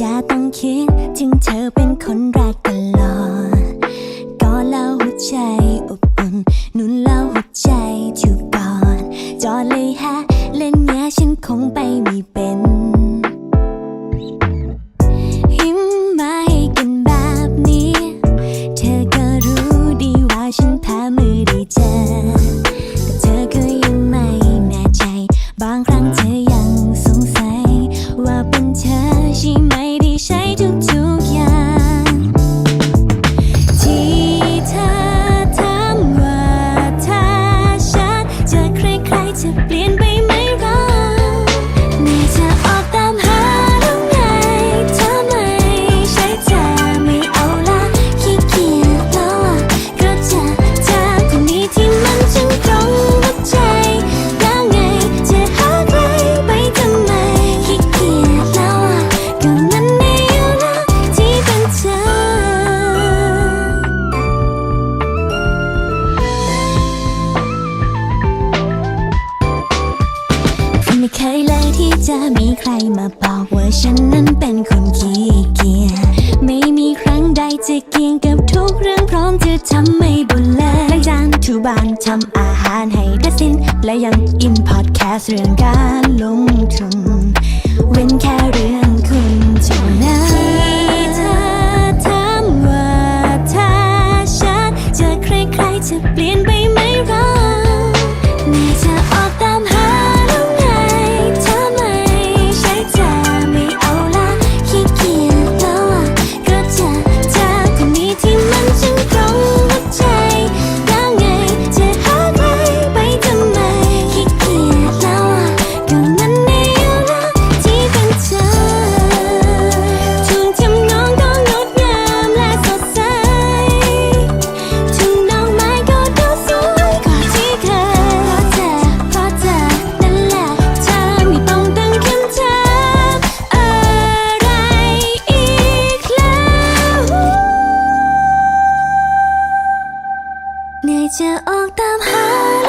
จะต้องคิดถึงเธอเป็นคนแรกตลอดก็เล่าหัวใจอบอุ่นนุ่นเล่าหัวใจถูกกอนจอเลยฮะ เล่นเงี้ยฉันคงไปไม่เป็น discipline. จะมีใครมาบอกว่าฉันนั้นเป็นคนขี้เกียจไม่มีครั้งใดจะเกี่ยงกับทุกเรื่องพร้อมจะทำไม่บุญเลยล้างจานทูบานทำอาหารให้ทัสิน และยังอินพอดแคสเรื่องการลง 煎熬的海。